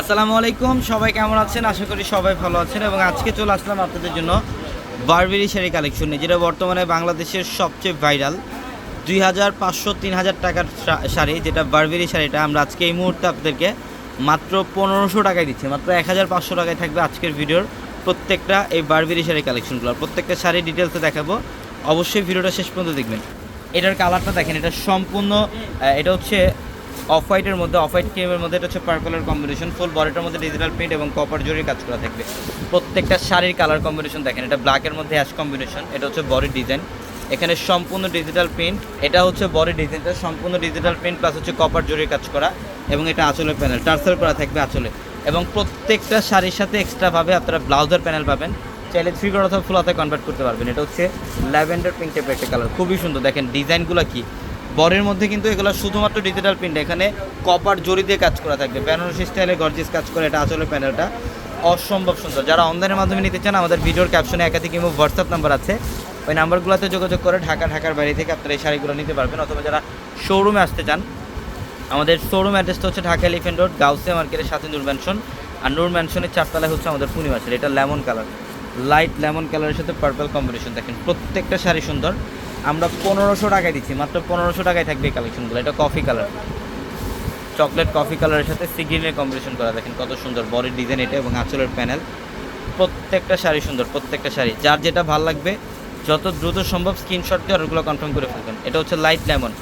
আসসালামু আলাইকুম, সবাই কেমন আছেন? আশা করি সবাই ভালো আছেন এবং আজকে চলে আসলাম আপনাদের জন্য বারবেরি শাড়ি কালেকশন নিয়ে, যেটা বর্তমানে বাংলাদেশের সবচেয়ে ভাইরাল দুই হাজার পাঁচশো তিন হাজার টাকার শাড়ি, যেটা বারবেরি শাড়িটা। আমরা আজকে এই মুহূর্তে আপনাদেরকে মাত্র পনেরোশো টাকায় দিচ্ছি, মাত্র এক হাজার পাঁচশো টাকায় থাকবে আজকের ভিডিওর প্রত্যেকটা এই বারবেরি শাড়ি কালেকশনগুলো প্রত্যেকটা শাড়ি ডিটেলসে দেখাবো, অবশ্যই ভিডিওটা শেষ পর্যন্ত দেখবেন। এটার কালারটা দেখেন, এটা সম্পূর্ণ এটা হচ্ছে অফ হোয়াইটের মধ্যে অফ হোয়াইট ক্রিমের মধ্যে এটা হচ্ছে পার্পলের কম্বিনেশন ফুল বডিটার মধ্যে ডিজিটাল প্রিন্ট এবং কপার জরির কাজ করা থাকবে। প্রত্যেকটা শাড়ির কালার কম্বিনেশন দেখেন, এটা ব্ল্যাকের মধ্যে অ্যাশ কম্বিনেশন এটা হচ্ছে বডি ডিজাইন এখানে সম্পূর্ণ ডিজিটাল প্রিন্ট এটা হচ্ছে বডি ডিজাইনটা সম্পূর্ণ ডিজিটাল প্রিন্ট প্লাস হচ্ছে কপার জরির কাজ করা এবং এটা আঁচলের প্যানেল টার্সেল করা থাকবে আঁচলে। এবং প্রত্যেকটা শাড়ির সাথে এক্সট্রাভাবে আপনারা ব্লাউজার প্যানেল পাবেন। চাইলে থ্রি কোড অথবা ফুল হাতে কনভার্ট করতে পারবেন। এটা হচ্ছে ল্যাভেন্ডার পিঙ্ক টাইপের একটা কালার খুবই সুন্দর। দেখেন ডিজাইনগুলো কি? বরের মধ্যে কিন্তু এগুলো শুধুমাত্র ডিজিটাল প্রিন্ট এখানে কপার জরি দিয়ে কাজ করা থাকবে। বেনারসি স্টাইলে গর্জিস কাজ করে এটা আসলে প্যানেলটা অসম্ভব সুন্দর। যারা অনলাইনের মাধ্যমে নিতে চান, আমাদের ভিডিওর ক্যাপশনে একাধিক ইমো হোয়াটসঅ্যাপ নাম্বার আছে। ওই নাম্বারগুলোতে যোগাযোগ করে ঢাকা ঢাকার বাইরে থেকে আপনারা এই শাড়িগুলো নিতে পারবেন। অথবা যারা শোরুমে আসতে চান, আমাদের শোরুম অ্যাড্রেসটা হচ্ছে ঢাকা এলিফেন্ট রোড গাউসিয়া মার্কেটের সাথে নূর ম্যানশন আর নূর ম্যানশনের চারতলায় হচ্ছে আমাদের পূর্ণিমা শাড়ি। এটা লেমন কালার লাইট লেমন কালারের সাথে পার্পল কম্বিনেশন দেখেন। প্রত্যেকটা শাড়ি সুন্দর। আমরা পনেরোশো টাকায় দিচ্ছি, মাত্র পনেরোশো টাকায় থাকবে এই কালেকশনগুলো এটা কফি কালার চকলেট কফি কালারের সাথে সি গ্রিনের কম্বিনেশন করা, দেখেন কত সুন্দর বডির ডিজাইন এটা এবং আঁচলের প্যানেল প্রত্যেকটা শাড়ি সুন্দর, প্রত্যেকটা শাড়ি। যার যেটা ভালো লাগবে, যত দ্রুত সম্ভব স্ক্রিনশট দিয়ে অর্ডারগুলো কনফার্ম করে ফেলবেন। এটা হচ্ছে লাইট লেমন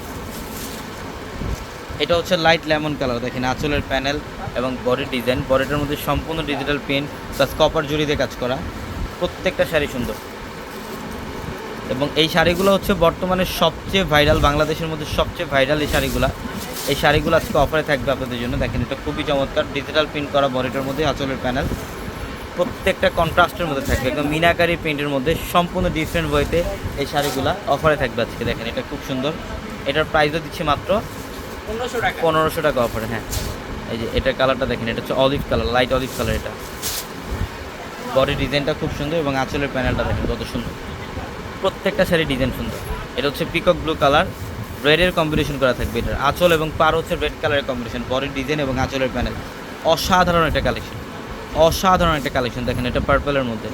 এটা হচ্ছে লাইট লেমন কালার দেখেন আঁচলের প্যানেল এবং বডির ডিজাইন বডিটার মধ্যে সম্পূর্ণ ডিজিটাল পেন প্লাস কপার জুড়ি দিয়ে কাজ করা। প্রত্যেকটা শাড়ি সুন্দর। এবং এই শাড়িগুলো হচ্ছে বর্তমানে সবচেয়ে ভাইরাল বাংলাদেশের মধ্যে সবচেয়ে ভাইরাল এই শাড়িগুলো। এই শাড়িগুলো আজকে অফারে থাকবে আপনাদের জন্য। দেখেন এটা খুবই চমৎকার। ডিজিটাল প্রিন্ট করা বডিটার মধ্যে আঁচলের প্যানেল প্রত্যেকটা কন্ট্রাস্টের মধ্যে থাকবে একদম মিনাকারি প্রিন্টের মধ্যে। সম্পূর্ণ ডিফারেন্ট বইতে এই শাড়িগুলো অফারে থাকবে আজকে দেখেন এটা খুব সুন্দর। এটার প্রাইসও দিচ্ছি মাত্র পনেরোশো টাকা। পনেরোশো টাকা অফারে হ্যাঁ। এই যে এটার কালারটা দেখেন এটা হচ্ছে olive colour light olive colour এটা। বডি ডিজাইনটা খুব সুন্দর এবং আঁচলের প্যানেলটা দেখেন কত সুন্দর। প্রত্যেকটা শাড়ি ডিজাইন সুন্দর। এটা হচ্ছে পিকক ব্লু কালার রেডের কম্বিনেশন করা থাকবে এটার। আঁচল এবং পার হচ্ছে রেড কালারের কম্বিনেশন বডির ডিজাইন এবং আঁচলের প্যানেল অসাধারণ একটা কালেকশন অসাধারণ একটা কালেকশন দেখেন, এটা পার্পলের মধ্যে।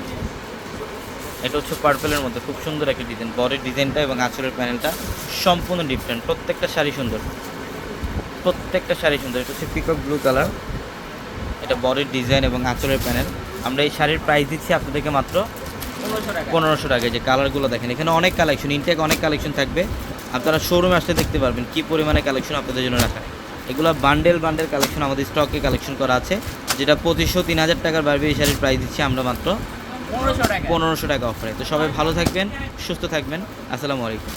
এটা হচ্ছে পার্পলের মধ্যে। খুব সুন্দর একটা ডিজাইন বডির ডিজাইনটা এবং আঁচলের প্যানেলটা সম্পূর্ণ ডিফারেন্ট প্রত্যেকটা শাড়ি সুন্দর। প্রত্যেকটা শাড়ি সুন্দর। এটা হচ্ছে পিকক ব্লু কালার এটা বডির ডিজাইন এবং আঁচলের প্যানেল আমরা এই শাড়ির প্রাইস দিচ্ছি আপনাদেরকে মাত্র পনেরোশো টাকা। টাকায় যে কালারগুলো দেখেন এখানে অনেক কালেকশন ইনটেক অনেক কালেকশন থাকবে। আপনারা শোরুমে আসতে দেখতে পারবেন কি পরিমাণে কালেকশন আপনাদের জন্য রাখা। এগুলো বান্ডেল বান্ডেল কালেকশন আমাদের স্টকে কালেকশন করা আছে যেটা পঁচিশশো তিন হাজার টাকার বারবি শাড়ির প্রাইস দিচ্ছি আমরা মাত্র পনেরোশো টাকা। অফারে তো সবাই ভালো থাকবেন সুস্থ থাকবেন। আসসালামু আলাইকুম।